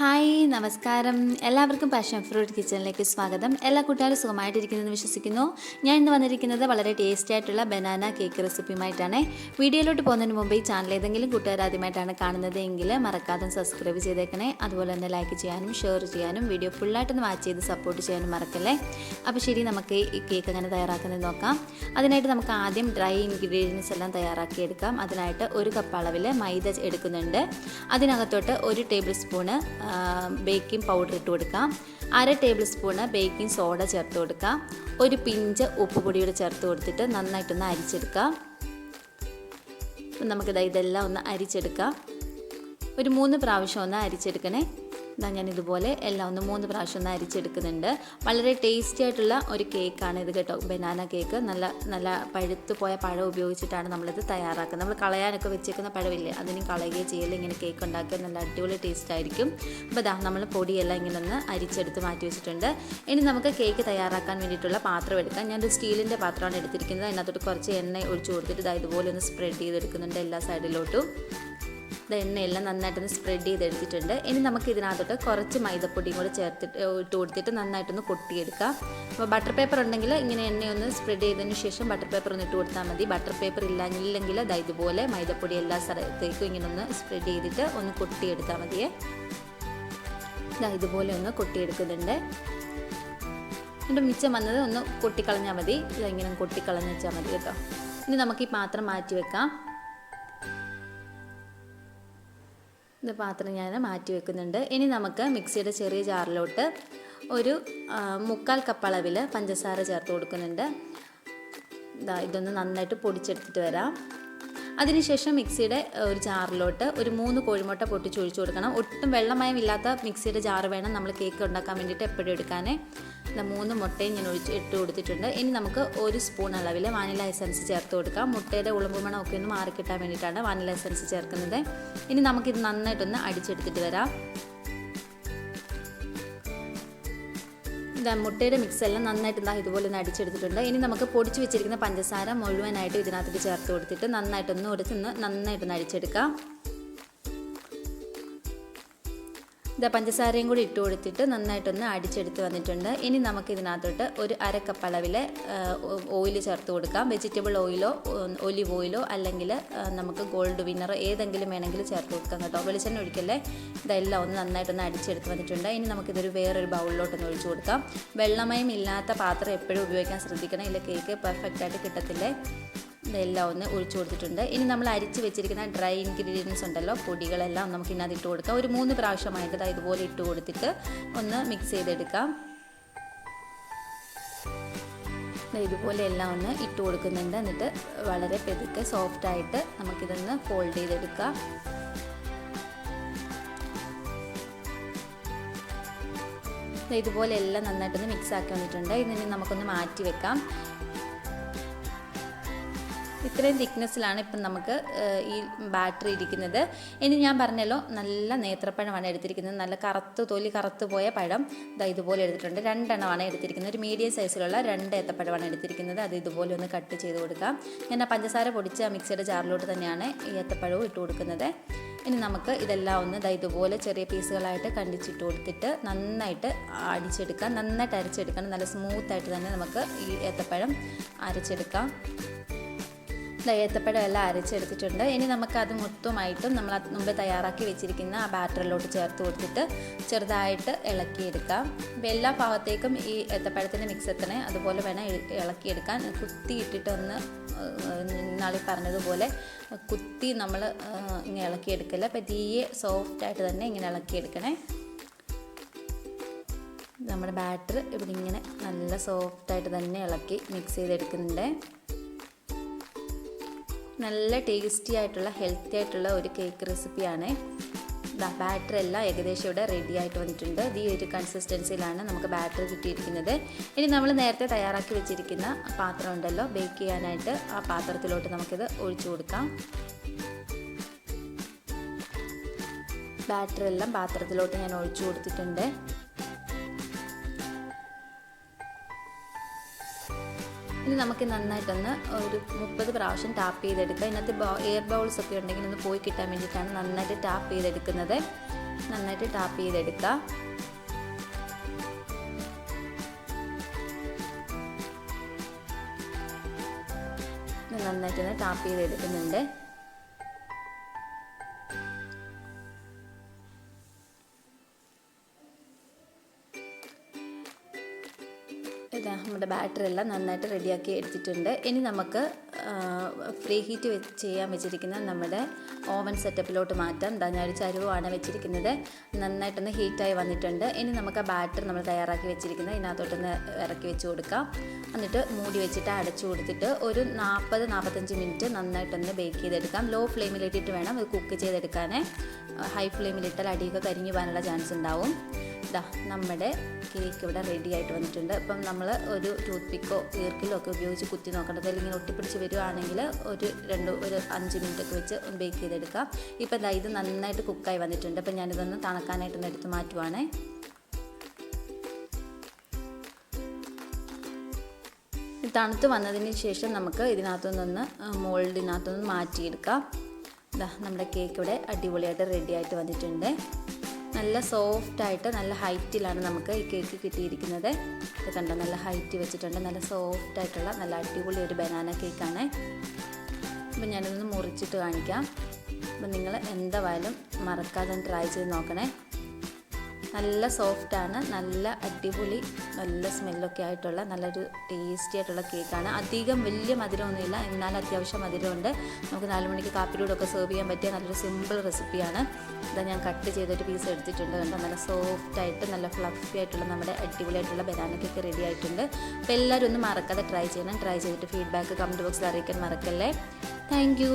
Hi നമസ്കാരം. എല്ലാവർക്കും passion fruit കിച്ചണിലേക്ക് സ്വാഗതം. എല്ലാ കൂട്ടുകാരും സുഖമായിട്ടിരിക്കുന്നതെന്ന് വിശ്വസിക്കുന്നു. ഞാൻ ഇന്ന് വന്നിരിക്കുന്നത് വളരെ ടേസ്റ്റി ആയിട്ടുള്ള ബനാന കേക്ക് റെസിപ്പിയുമായിട്ടാണ് വീഡിയോയിലോട്ട് പോകുന്നതിന് മുമ്പ് ഈ ചാനൽ ഏതെങ്കിലും കൂട്ടുകാർ ആദ്യമായിട്ടാണ് കാണുന്നത് എങ്കിൽ മറക്കാതെ സബ്സ്ക്രൈബ് ചെയ്തേക്കണേ. അതുപോലെ തന്നെ ലൈക്ക് ചെയ്യാനും ഷെയർ ചെയ്യാനും വീഡിയോ ഫുള്ളായിട്ടൊന്ന് വാച്ച് ചെയ്ത് സപ്പോർട്ട് ചെയ്യാനും മറക്കല്ലേ? അപ്പോൾ ശരി നമുക്ക് ഈ കേക്ക് അങ്ങനെ തയ്യാറാക്കുന്നത് നോക്കാം. അതിനായിട്ട് നമുക്ക് ആദ്യം ഡ്രൈ ഇൻഗ്രീഡിയൻസ് എല്ലാം തയ്യാറാക്കിയെടുക്കാം. അതിനായിട്ട് ഒരു കപ്പ് അളവിൽ മൈദ എടുക്കുന്നുണ്ട്. അതിനകത്തോട്ട് ഒരു ടേബിൾ സ്പൂണ് ബേക്കിംഗ് പൗഡർ ഇട്ട് കൊടുക്കാം. അര ടേബിൾ സ്പൂണ് ബേക്കിംഗ് സോഡ ചേർത്ത് കൊടുക്കാം. ഒരു പിഞ്ച് ഉപ്പ് പൊടിയൂടെ ചേർത്ത് കൊടുത്തിട്ട് നന്നായിട്ടൊന്ന് അരിച്ചെടുക്കാം. നമുക്കിത് ഇതെല്ലാം ഒന്ന് അരിച്ചെടുക്കാം. ഒരു മൂന്ന് പ്രാവശ്യം ഒന്ന് അരിച്ചെടുക്കണേ. ഞാൻ ഇതുപോലെ എല്ലാം ഒന്ന് മൂന്ന് പ്രാവശ്യം ഒന്ന് അരിച്ചെടുക്കുന്നുണ്ട്. വളരെ ടേസ്റ്റി ആയിട്ടുള്ള ഒരു കേക്കാണ് ഇത് കേട്ടോ. ബനാന കേക്ക് നല്ല നല്ല പഴുത്ത് പോയ പഴം ഉപയോഗിച്ചിട്ടാണ് നമ്മളിത് തയ്യാറാക്കുന്നത്. നമ്മൾ കളയാനൊക്കെ വെച്ചേക്കുന്ന പഴമില്ലേ? അതിനും കളയുകയോ ചെയ്യൽ ഇങ്ങനെ കേക്ക് ഉണ്ടാക്കിയാൽ നല്ല അടിപൊളി ടേസ്റ്റ് ആയിരിക്കും. അപ്പോൾ ദാ നമ്മൾ പൊടിയെല്ലാം ഇങ്ങനെ ഒന്ന് അരിച്ചെടുത്ത് മാറ്റി വെച്ചിട്ടുണ്ട്. ഇനി നമുക്ക് കേക്ക് തയ്യാറാക്കാൻ വേണ്ടിയിട്ടുള്ള പാത്രം എടുക്കാം. ഞാനൊരു സ്റ്റീലിന്റെ പാത്രമാണ് എടുത്തിരിക്കുന്നത്. അതിനകത്തോട്ട് കുറച്ച് എണ്ണ ഒഴിച്ച് കൊടുത്തിട്ട് ഇതാ ഇതുപോലെ ഒന്ന് സ്പ്രെഡ് ചെയ്തെടുക്കുന്നുണ്ട് എല്ലാ സൈഡിലോട്ടും ഇത് എണ്ണയെല്ലാം നന്നായിട്ടൊന്ന് സ്പ്രെഡ് ചെയ്തെടുത്തിട്ടുണ്ട്. ഇനി നമുക്ക് ഇതിനകത്തോട്ട് കുറച്ച് മൈദപ്പൊടിയും കൂടി ചേർത്തിട്ട് ഇട്ട് കൊടുത്തിട്ട് നന്നായിട്ടൊന്ന് കൊട്ടിയെടുക്കാം. അപ്പോൾ ബട്ടർ പേപ്പർ ഉണ്ടെങ്കിൽ ഇങ്ങനെ എണ്ണയൊന്ന് സ്പ്രെഡ് ചെയ്തതിന് ശേഷം ബട്ടർ പേപ്പർ ഒന്ന് ഇട്ട് കൊടുത്താൽ മതി. ബട്ടർ പേപ്പർ ഇല്ലെങ്കിൽ അതായത് ഇതുപോലെ മൈദപ്പൊടി എല്ലാ സ്ഥലത്തേക്കും ഇങ്ങനെ ഒന്ന് സ്പ്രെഡ് ചെയ്തിട്ട് ഒന്ന് കൊട്ടിയെടുത്താൽ മതിയേ. ഇതാ ഇതുപോലെ ഒന്ന് കൊട്ടിയെടുക്കുന്നുണ്ട്. എന്നിട്ട് മിച്ചം വന്നത് ഒന്ന് കൊട്ടിക്കളഞ്ഞാൽ മതി. ഇതെങ്ങനെ കൊട്ടിക്കളഞ്ഞ് വെച്ചാൽ മതി കേട്ടോ. ഇനി നമുക്ക് ഈ പാത്രം മാറ്റി വെക്കാം. ഇത് പാത്രം ഞാൻ മാറ്റി വെക്കുന്നുണ്ട്. ഇനി നമുക്ക് മിക്സിയുടെ ചെറിയ ജാറിലോട്ട് ഒരു മുക്കാൽ കപ്പ് അളവിൽ പഞ്ചസാര ചേർത്ത് കൊടുക്കുന്നുണ്ട്. ഇതാ ഇതൊന്ന് നന്നായിട്ട് പൊടിച്ചെടുത്തിട്ട് വരാം. അതിനുശേഷം മിക്സിയുടെ ഒരു ജാറിലോട്ട് ഒരു മൂന്ന് കോഴിമുട്ട പൊട്ടിച്ചൊഴിച്ച് കൊടുക്കണം. ഒട്ടും വെള്ളമയമില്ലാത്ത മിക്സിയുടെ ജാറ് വേണം നമ്മൾ കേക്ക് ഉണ്ടാക്കാൻ വേണ്ടിയിട്ട് എപ്പോഴും എടുക്കാനേ. മൂന്ന് മുട്ടയും ഞാൻ ഒഴിച്ച് ഇട്ട് കൊടുത്തിട്ടുണ്ട്. ഇനി നമുക്ക് ഒരു സ്പൂൺ അളവിൽ വാനില എസൻസ് ചേർത്ത് കൊടുക്കാം. മുട്ടയുടെ ഉളുമ്പ് ഒക്കെ ഒന്ന് മാറിക്കിട്ടാൻ വേണ്ടിയിട്ടാണ് വാനില എസൻസ് ചേർക്കുന്നത്. ഇനി നമുക്കിത് നന്നായിട്ടൊന്ന് അടിച്ചെടുത്തിട്ട് വരാം. മുട്ടയുടെ മിക്സ് എല്ലാം നന്നായിട്ട് ഇതാ ഇതുപോലെ ഒന്ന് അടിച്ചെടുത്തിട്ടുണ്ട്. ഇനി നമുക്ക് പൊടിച്ച് വെച്ചിരിക്കുന്ന പഞ്ചസാര മുഴുവനായിട്ട് ഇതിനകത്തേക്ക് ചേർത്ത് കൊടുത്തിട്ട് നന്നായിട്ടൊന്ന് കൊടുത്തൊന്ന് നന്നായിട്ടൊന്ന് അടിച്ചെടുക്കാം. ഇതാ പഞ്ചസാരയും കൂടി ഇട്ട് കൊടുത്തിട്ട് നന്നായിട്ടൊന്ന് അടിച്ചെടുത്ത് വന്നിട്ടുണ്ട്. ഇനി നമുക്ക് ഇതിനകത്തോട്ട് ഒരു അരക്കപ്പ് കപ്പ് അളവിൽ ഓയിൽ ചേർത്ത് കൊടുക്കാം. വെജിറ്റബിൾ ഓയിലോ ഒലിവ് ഓയിലോ അല്ലെങ്കിൽ നമുക്ക് ഗോൾഡ് വിന്നറോ ഏതെങ്കിലും വേണമെങ്കിൽ ചേർത്ത് കൊടുക്കാം കേട്ടോ. വെളിച്ചെണ്ണ ഒഴിക്കല്ലേ? ഇതെല്ലാം ഒന്ന് നന്നായിട്ടൊന്ന് അടിച്ചെടുത്ത് വന്നിട്ടുണ്ട്. ഇനി നമുക്കിതൊരു വേറൊരു ബൗളിലോട്ടൊന്ന് ഒഴിച്ചു കൊടുക്കാം. വെള്ളമയം ഇല്ലാത്ത പാത്രം എപ്പോഴും ഉപയോഗിക്കാൻ ശ്രദ്ധിക്കണം. ഇല്ല കേക്ക് പെർഫെക്റ്റ് ആയിട്ട് കിട്ടത്തില്ലേ? ഇതെല്ലാം ഒന്ന് ഒഴിച്ചു കൊടുത്തിട്ടുണ്ട്. ഇനി നമ്മൾ അരിച്ച് വെച്ചിരിക്കുന്ന ഡ്രൈ ഇൻഗ്രീഡിയൻസ് ഉണ്ടല്ലോ പൊടികളെല്ലാം നമുക്ക് ഇതിനകത്ത് ഇട്ട് കൊടുക്കാം. ഒരു മൂന്ന് പ്രാവശ്യമായിട്ട് ഇതാ ഇതുപോലെ ഇട്ട് കൊടുത്തിട്ട് ഒന്ന് മിക്സ് ചെയ്തെടുക്കാം. ഇതുപോലെ എല്ലാം ഒന്ന് ഇട്ട് കൊടുക്കുന്നുണ്ട്. എന്നിട്ട് വളരെ പെതുക്കെ സോഫ്റ്റായിട്ട് നമുക്കിതൊന്ന് ഫോൾഡ് ചെയ്തെടുക്കാം. ഇതുപോലെ എല്ലാം നന്നായിട്ടൊന്ന് മിക്സ് ആക്കി വന്നിട്ടുണ്ട്. ഇതിന് നമുക്കൊന്ന് മാറ്റി വെക്കാം. ഇത്രയും തിക്നെസ്സിലാണ് ഇപ്പം നമുക്ക് ഈ ബാറ്ററി ഇരിക്കുന്നത്. ഇനി ഞാൻ പറഞ്ഞല്ലോ നല്ല നേത്രപ്പഴമാണ് എടുത്തിരിക്കുന്നത്. നല്ല കറുത്ത് തൊലി കറുത്ത് പോയ പഴം. ഇതാ ഇതുപോലെ എടുത്തിട്ടുണ്ട്. രണ്ടെണ്ണമാണ് എടുത്തിരിക്കുന്നത്. ഒരു മീഡിയം സൈസിലുള്ള രണ്ട് ഏത്തപ്പഴമാണ് എടുത്തിരിക്കുന്നത്. അത് ഇതുപോലെ ഒന്ന് കട്ട് ചെയ്ത് കൊടുക്കാം. ഞാൻ ആ പഞ്ചസാര ആ മിക്സിയുടെ ജാറിലോട്ട് തന്നെയാണ് ഈ ഏത്തപ്പഴവും ഇട്ട് കൊടുക്കുന്നത്. ഇനി നമുക്ക് ഇതെല്ലാം ഒന്ന് ഇതാ ഇതുപോലെ ചെറിയ പീസുകളായിട്ട് കണ്ടിച്ചിട്ട് കൊടുത്തിട്ട് നന്നായിട്ട് അടിച്ചെടുക്കാം. നന്നായിട്ട് അരച്ചെടുക്കണം. നല്ല സ്മൂത്തായിട്ട് തന്നെ നമുക്ക് ഈ ഏത്തപ്പഴം അരച്ചെടുക്കാം. ഏത്തപ്പഴം എല്ലാം അരച്ചെടുത്തിട്ടുണ്ട്. ഇനി നമുക്ക് അത് മൊത്തമായിട്ടും നമ്മൾ മുമ്പ് തയ്യാറാക്കി വെച്ചിരിക്കുന്ന ആ ബാറ്ററിലോട്ട് ചേർത്ത് കൊടുത്തിട്ട് ചെറുതായിട്ട് ഇളക്കിയെടുക്കാം. അപ്പോൾ എല്ലാ ഭാഗത്തേക്കും ഈ ഏത്തപ്പഴത്തിന്റെ മിക്സത്തിനെ അതുപോലെ വേണം ഇളക്കിയെടുക്കാൻ. കുത്തി ഇട്ടിട്ടൊന്ന് നാളെ പറഞ്ഞതുപോലെ കുത്തി നമ്മൾ ഇങ്ങനെ ഇളക്കിയെടുക്കില്ല അപ്പോൾ തീയെ സോഫ്റ്റായിട്ട് തന്നെ ഇങ്ങനെ ഇളക്കിയെടുക്കണേ. നമ്മുടെ ബാറ്റർ ഇവിടെ ഇങ്ങനെ നല്ല സോഫ്റ്റായിട്ട് തന്നെ ഇളക്കി മിക്സ് ചെയ്തെടുക്കുന്നുണ്ട്. നല്ല ടേസ്റ്റി ആയിട്ടുള്ള ഹെൽത്തി ആയിട്ടുള്ള ഒരു കേക്ക് റെസിപ്പിയാണ് ബാറ്റർ എല്ലാം ഏകദേശം ഇവിടെ റെഡി ആയിട്ട് വന്നിട്ടുണ്ട്. ഈ ഒരു കൺസിസ്റ്റൻസിയിലാണ് നമുക്ക് ബാറ്റർ കിട്ടിയിരിക്കുന്നത്. ഇനി നമ്മൾ നേരത്തെ തയ്യാറാക്കി വെച്ചിരിക്കുന്ന പാത്രം ഉണ്ടല്ലോ ബേക്ക് ചെയ്യാനായിട്ട് ആ പാത്രത്തിലോട്ട് നമുക്കിത് ഒഴിച്ചു കൊടുക്കാം. ബാറ്റർ എല്ലാം പാത്രത്തിലോട്ട് ഞാൻ ഒഴിച്ചു കൊടുത്തിട്ടുണ്ട്. ഇനി നമുക്ക് നന്നായിട്ടൊന്ന് ഒരു മുപ്പത് പ്രാവശ്യം ടാപ്പ് ചെയ്തെടുക്കുക. ഇതിനകത്ത് എയർ ബൗൾസ് ഒക്കെ ഉണ്ടെങ്കിൽ ഒന്ന് പോയി കിട്ടാൻ വേണ്ടിയിട്ടാണ് നന്നായിട്ട് ടാപ്പ് ചെയ്തെടുക്കുന്നത്. നന്നായിട്ട് ടാപ്പ് ചെയ്തെടുക്കുക. നന്നായിട്ടൊന്ന് ടാപ്പ് ചെയ്തെടുക്കുന്നുണ്ട്. നമ്മുടെ ബാറ്ററി എല്ലാം നന്നായിട്ട് റെഡിയാക്കി എടുത്തിട്ടുണ്ട്. ഇനി നമുക്ക് ഫ്രീ ഹീറ്റ് ചെയ്യാൻ വെച്ചിരിക്കുന്ന നമ്മുടെ ഓവൻ സെറ്റപ്പിലോട്ട് മാറ്റാം. ഇതാ ഞാൻ ഒരു ചരുവാണ് വെച്ചിരിക്കുന്നത്. നന്നായിട്ടൊന്ന് ഹീറ്റായി വന്നിട്ടുണ്ട്. ഇനി നമുക്ക് ആ ബാറ്ററി നമ്മൾ തയ്യാറാക്കി വെച്ചിരിക്കുന്നത്. ഇതിനകത്തോട്ടൊന്ന് ഇറക്കി വെച്ച് കൊടുക്കാം. എന്നിട്ട് മൂടി വെച്ചിട്ട് അടച്ചു കൊടുത്തിട്ട് ഒരു നാൽപ്പത് നാൽപ്പത്തഞ്ച് മിനിറ്റ് നന്നായിട്ടൊന്ന് ബേക്ക് ചെയ്തെടുക്കാം. ലോ ഫ്ലെയിമിലിട്ടിട്ട് വേണം ഇത് കുക്ക് ചെയ്തെടുക്കാനേ. ഹൈ ഫ്ലെയിമിലിട്ടാൽ അടിയൊക്കെ കരിഞ്ഞു പോകാനുള്ള ചാൻസ് ഉണ്ടാവും. ഇതാ നമ്മുടെ കേക്ക് ഇവിടെ റെഡി ആയിട്ട് വന്നിട്ടുണ്ട്. അപ്പം നമ്മൾ ഒരു ടൂത്ത് പിക്കോ ഈർക്കിലോ ഒക്കെ ഉപയോഗിച്ച് കുത്തി നോക്കേണ്ടത് അല്ലെങ്കിൽ ഒട്ടിപ്പിടിച്ച് വരുവാണെങ്കിൽ ഒരു രണ്ട് ഒരു അഞ്ച് മിനിറ്റ് ഒക്കെ വെച്ച് ബേക്ക് ചെയ്തെടുക്കാം. ഇപ്പം ദാ ഇത് നന്നായിട്ട് കുക്കായി വന്നിട്ടുണ്ട്. അപ്പം ഞാനിതൊന്ന് തണുക്കാനായിട്ടൊന്ന് എടുത്ത് മാറ്റുവാണേ. തണുത്ത് വന്നതിന് ശേഷം നമുക്ക് ഇതിനകത്തുനിന്ന് മോൾഡിനകത്തുനിന്ന് മാറ്റിയെടുക്കാം. നമ്മുടെ കേക്ക് ഇവിടെ അടിപൊളിയായിട്ട് റെഡി ആയിട്ട് വന്നിട്ടുണ്ട്. നല്ല സോഫ്റ്റ് ആയിട്ട് നല്ല ഹൈറ്റിലാണ് നമുക്ക് ഈ കേക്ക് കിട്ടിയിരിക്കുന്നത്. ഇത് കണ്ടോ നല്ല ഹൈറ്റ് വെച്ചിട്ടുണ്ട്. നല്ല സോഫ്റ്റ് ആയിട്ടുള്ള നല്ല അടിപൊളി ഒരു ബനാന കേക്കാണ്. അപ്പം ഞാനിതൊന്ന് മുറിച്ചിട്ട് കാണിക്കാം. അപ്പം നിങ്ങൾ എന്തായാലും മറക്കാതെ ട്രൈ ചെയ്ത് നോക്കണേ. നല്ല സോഫ്റ്റാണ് നല്ല അടിപൊളി നല്ല സ്മെല്ലൊക്കെ ആയിട്ടുള്ള നല്ലൊരു ടേസ്റ്റി ആയിട്ടുള്ള കേക്കാണ് അധികം വലിയ മധുരമൊന്നുമില്ല. എന്നാൽ അത്യാവശ്യം മധുരമുണ്ട്. നമുക്ക് നാല് മണിക്ക് കാപ്പിലൂടെയൊക്കെ സെർവ് ചെയ്യാൻ പറ്റിയ നല്ലൊരു സിമ്പിൾ റെസിപ്പിയാണ് ഇതാ ഞാൻ കട്ട് ചെയ്തൊരു പീസ് എടുത്തിട്ടുണ്ട് കണ്ടോ നല്ല സോഫ്റ്റ് ആയിട്ട് നല്ല ഫ്ലഫി ആയിട്ടുള്ള നമ്മുടെ അടിപൊളിയായിട്ടുള്ള ബനാന കേക്ക് റെഡി ആയിട്ടുണ്ട്. അപ്പോൾ എല്ലാവരും ഒന്ന് മറക്കാതെ ട്രൈ ചെയ്യണം. ട്രൈ ചെയ്തിട്ട് ഫീഡ്ബാക്ക് കമന്റ് ബോക്സിൽ അറിയിക്കാൻ മറക്കല്ലേ? താങ്ക്